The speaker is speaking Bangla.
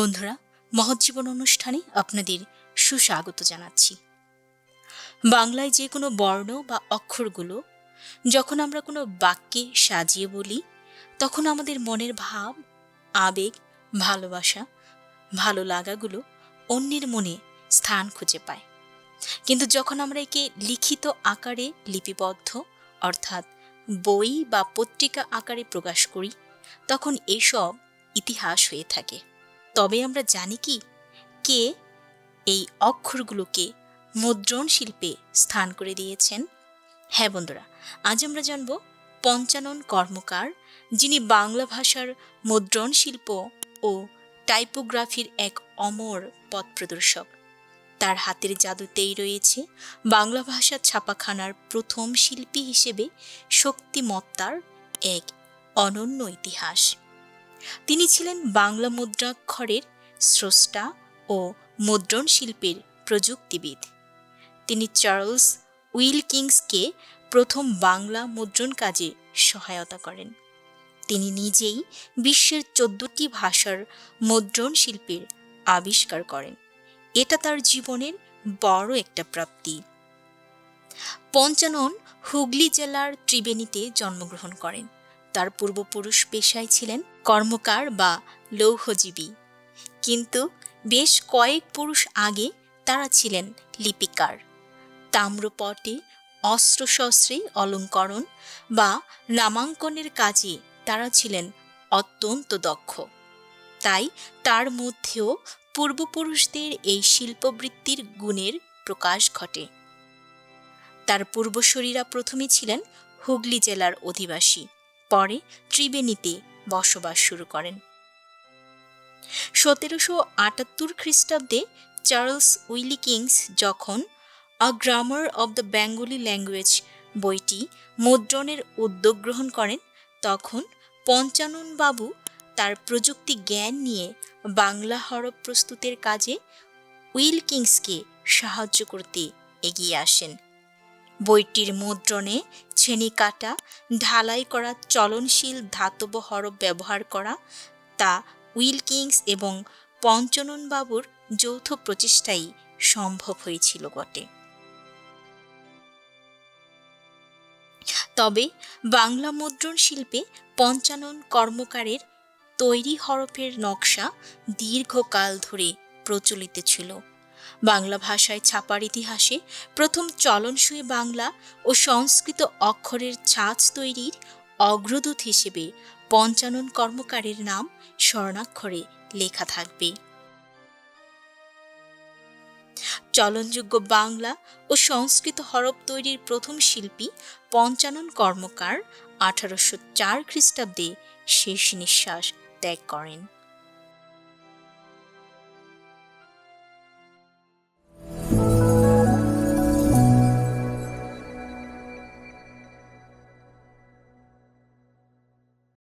বন্ধুরা, মহৎ জীবন অনুষ্ঠানে আপনাদের সুস্বাগত জানাচ্ছি। বাংলায় যে কোনো বর্ণ বা অক্ষরগুলো যখন আমরা কোনো বাক্যে সাজিয়ে বলি, তখন আমাদের মনের ভাব, আবেগ, ভালোবাসা, ভালো লাগাগুলো অন্যের মনে স্থান খুঁজে পায়। কিন্তু যখন আমরা একে লিখিত আকারে লিপিবদ্ধ, অর্থাৎ বই বা পত্রিকা আকারে প্রকাশ করি, তখন এসব ইতিহাস হয়ে থাকে। তবে আমরা জানি কি? কে? এই অক্ষরগুলোকে মুদ্রণ শিল্পে স্থান করে দিয়েছেন। হ্যাঁ বন্ধুরা, আজ আমরা জানব পঞ্চানন কর্মকার, যিনি বাংলা ভাষার মুদ্রণ শিল্প ও টাইপোগ্রাফির এক অমর পথ প্রদর্শক। তার হাতের জাদুতেই রয়েছে বাংলা ভাষা ছাপাখানার প্রথম শিল্পী হিসেবে শক্তিমত্তার এক অনন্য ইতিহাস। তিনি ছিলেন বাংলা মুদ্রাক্ষরের স্রষ্টা ও মুদ্রণ শিল্পের প্রযুক্তিবিদ। তিনি চার্লস উইলকিংসকে প্রথম বাংলা মুদ্রণ কাজে সহায়তা করেন। তিনি নিজেই বিশ্বের চোদ্দটি ভাষার মুদ্রণ শিল্পের আবিষ্কার করেন। এটা তার জীবনের বড় একটা প্রাপ্তি। পঞ্চানন হুগলি জেলার ত্রিবেণীতে জন্মগ্রহণ করেন। তার পূর্বপুরুষ পেশায় ছিলেন কর্মকার বা লৌহজীবী। কিন্তু বেশ কয়েক পুরুষ আগে তারা ছিলেন লিপিকার। তাম্রপটে, অস্ত্রশস্ত্রে অলঙ্করণ বা নামাঙ্কনের কাজে তারা ছিলেন অত্যন্ত দক্ষ। তাই তার মধ্যেও পূর্বপুরুষদের এই শিল্পবৃত্তির গুণের প্রকাশ ঘটে। তার পূর্বশরীরা প্রথমে ছিলেন হুগলি জেলার অধিবাসী। পরে ত্রিবেণীতে বসবাস শুরু করেন। সতেরোশো আটাত্তর খ্রিস্টাব্দে চার্লস উইলি কিংস যখন a grammar of the Bengali language বইটি মুদ্রণের উদ্যোগ গ্রহণ করেন, তখন পঞ্চানন বাবু তার প্রযুক্তি জ্ঞান নিয়ে বাংলা হরফ প্রস্তুতের কাজে উইল কিংসকে সাহায্য করতে এগিয়ে আসেন। বইটির মুদ্রণে ছেনি কাটা, ঢালাই করা চলনশীল ধাতব হরফ ব্যবহার করা, তা উইলকিংস এবং পঞ্চনন বাবুর যৌথ প্রচেষ্টাই সম্ভব হয়েছিল বটে। তবে বাংলা মুদ্রণ শিল্পে পঞ্চানন কর্মকারের তৈরি হরফের নকশা দীর্ঘকাল ধরে প্রচলিত ছিল। বাংলা ভাষায় ছাপার ইতিহাসে প্রথম চলনসই বাংলা ও সংস্কৃত অক্ষরের ছাঁচ তৈরির অগ্রদূত হিসেবে পঞ্চানন কর্মকারের নাম স্বর্ণাক্ষরে লেখা থাকবে। চলনযোগ্য বাংলা ও সংস্কৃত হরপ তৈরির প্রথম শিল্পী পঞ্চানন কর্মকার আঠারোশো চার খ্রিস্টাব্দে শেষ নিঃশ্বাস ত্যাগ করেন।